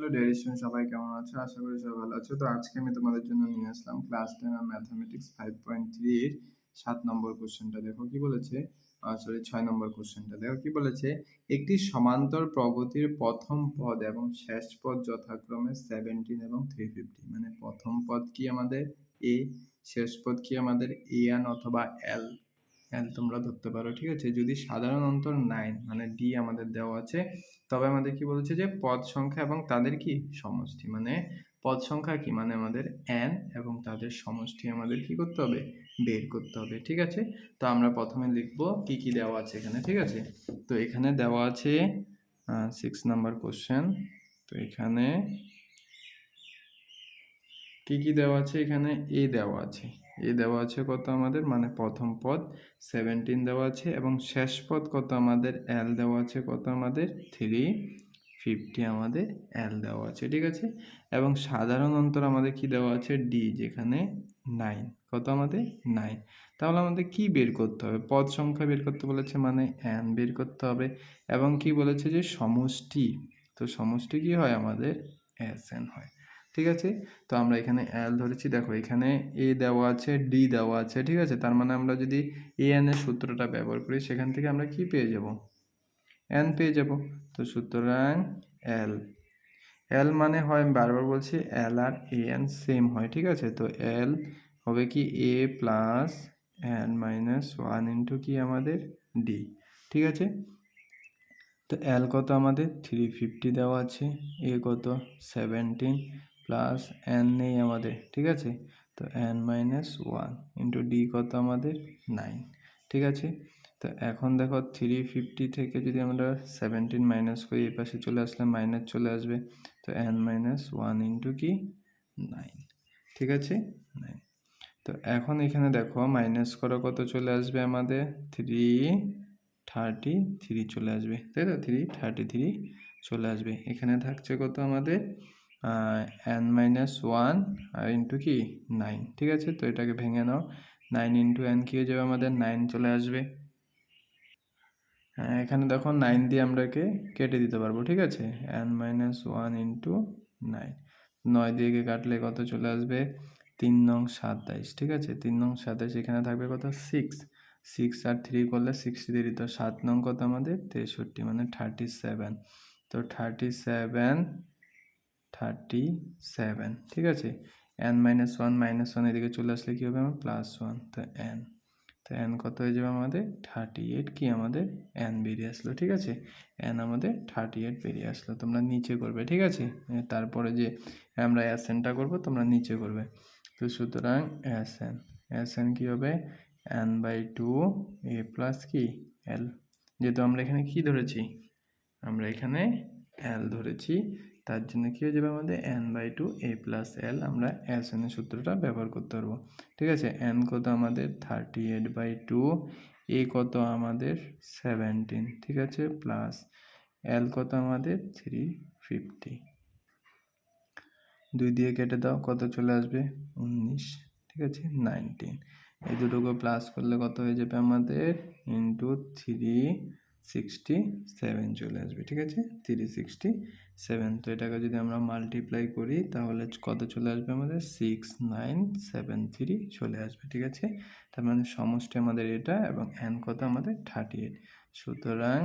Hello student সবাই কেমন আছো? আশা করি সবাই ভালো আছো। তো আজকে আমি তোমাদের জন্য নিয়ে আসলাম ক্লাস টেন আর ম্যাথামেটিক্স ফাইভ পয়েন্ট থ্রি এর সাত নম্বর কোশ্চেনটা দেখো কি বলেছে? সরি ছয় নম্বর কোশ্চেনটা দেখো কি বলেছে? একটি সমান্তর প্রগতির প্রথম পদ এবং শেষ পদ যথাক্রমে সেভেন্টিন এবং থ্রি ফিফটি মানে প্রথম পদ কি আমাদের? এ শেষ পদ কি আমাদের? এ অথবা এল তোমরা ধরতে পারো, ঠিক আছে? যদি সাধারণ অন্তর নাইন মানে ডি আমাদের দেওয়া আছে, তবে আমাদের কি বলছে যে পদ সংখ্যা এবং তাদের কি? সমষ্টি। মানে পদ সংখ্যা কি? মানে আমাদের এন এবং তাদের সমষ্টি আমাদের কি করতে হবে? বের করতে হবে, ঠিক আছে? তো আমরা প্রথমে লিখব কি কি দেওয়া আছে এখানে, ঠিক আছে? তো এখানে দেওয়া আছে সিক্স নাম্বার কোশ্চেন তো এখানে কি কি দেওয়া আছে? এখানে এ দেওয়া আছে। এ দেওয়া আছে কত আমাদের? মানে প্রথম পদ সেভেন্টিন দেওয়া আছে এবং শেষ পদ কত আমাদের? এল দেওয়া আছে কত আমাদের? থ্রি ফিফটি আমাদের এল দেওয়া আছে, ঠিক আছে? এবং সাধারণ অন্তর আমাদের কি দেওয়া আছে? ডি যেখানে নাইন কত আমাদের? নাইন তাহলে আমাদের কি বের করতে হবে? পদ সংখ্যা বের করতে বলেছে মানে এন বের করতে হবে এবং কি বলেছে যে সমষ্টি, তো সমষ্টি কি হয়? আমাদের এস এন হয়। ঠিক আছে? তো আমরা এখানে এল ধরেছি। দেখো, এখানে এ দেওয়া আছে ডি দেওয়া আছে, ঠিক আছে? তার মানে আমরা যদি এ এন এর সূত্রটা ব্যবহার করি, সেখান থেকে আমরা কি পেয়ে যাব? এন পেয়ে যাব। তো সুতরাং এল এল মানে হয়, আমি বারবার বলছি এল আর এ এন সেম হয়, ঠিক আছে? তো এল হবে কি A plus N minus one into কি আমাদের? ডি ঠিক আছে? তো এল কত আমাদের? থ্রি ফিফটি দেওয়া আছে। এ কত? সেভেন্টিন প্লাস এন নেই আমাদের, ঠিক আছে? তো N minus one into D কত আমাদের? নাইন ঠিক আছে? তো এখন দেখো থ্রি ফিফটি থেকে যদি আমরা সেভেন্টিন মাইনাস করি, এই পাশে চলে আসলে মাইনাস চলে আসবে। তো এন মাইনাস ওয়ান ইন্টু কি? নাইন ঠিক আছে? নাইন তো এখন এখানে দেখো মাইনাস করো কত চলে আসবে আমাদের? থ্রি থার্টি থ্রি চলে আসবে, তাই তো? থ্রি থার্টি থ্রি চলে আসবে। এখানে থাকছে কত আমাদের? এন মাইনাস ওয়ান আর ইন্টু কি? নাইন ঠিক আছে? তো এটাকে ভেঙে নাও। নাইন ইন্টু এন কী হয়ে যাবে? আমাদের নাইন চলে আসবে। এখানে দেখো নাইন দিয়ে আমরাকে কেটে দিতে পারব। ঠিক আছে? N minus one into nine নয় দিয়ে কাটলে কত চলে আসবে? তিন নং সাতাইশ। ঠিক আছে? তিন নং সাতাইশ এখানে থাকবে কত? সিক্স সিক্স আর থ্রি করলে সিক্সটি থ্রি তো সাত নং কত আমাদের? তেষট্টি মানে থার্টি সেভেন তো থার্টি সেভেন থার্টি সেভেন ঠিক আছে? N minus one minus one এদিকে চলে আসলে কী হবে আমার? প্লাস ওয়ান তো এন তো এন কত হয়ে যাবে আমাদের? থার্টি এইট কি আমাদের? এন বেরিয়ে আসলো, ঠিক আছে? এন আমাদের থার্টি এইট বেরিয়ে আসলো, তোমরা নিচে করবে, ঠিক আছে? তারপরে যে আমরা এনটা করব, তোমরা নিচে করবে। তো সুতরাং এস এন কী হবে? N by two A plus কি? এল যেহেতু আমরা এখানে কি ধরেছি? আমরা এখানে এল ধরেছি, তার জন্য কী হয়ে যাবে আমাদের? N by two A plus L আমরা এস এনের সূত্রটা ব্যবহার করতে পারব। ঠিক আছে? এন কত আমাদের? Thirty eight by two A কত আমাদের? সেভেন্টিন ঠিক আছে? প্লাস এল কত আমাদের? থ্রি ফিফটি দুই দিয়ে কেটে দাও, কত চলে আসবে? উনিশ, ঠিক আছে? নাইনটিন এই দুটোকে প্লাস করলে কত হয়ে যাবে আমাদের? ইন্টু থ্রি সিক্সটি সেভেন চলে আসবে, ঠিক আছে? থ্রি সিক্সটি সেভেন তো এটাকে যদি আমরা মাল্টিপ্লাই করি, তাহলে কত চলে আসবে আমাদের? সিক্স নাইন সেভেন থ্রি চলে আসবে, ঠিক আছে? তার মানে সমষ্টি আমাদের এটা এবং এন কত? আমাদের থার্টি এইট সুতরাং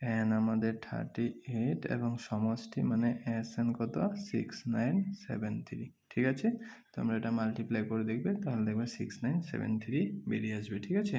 এন আমাদের থার্টি এইট এবং সমষ্টি মানে এস এন কত? সিক্স নাইন সেভেন থ্রি ঠিক আছে? তো আমরা এটা মাল্টিপ্লাই করে দেখবে, তাহলে দেখবে সিক্স নাইন সেভেন থ্রি বেরিয়ে আসবে, ঠিক আছে?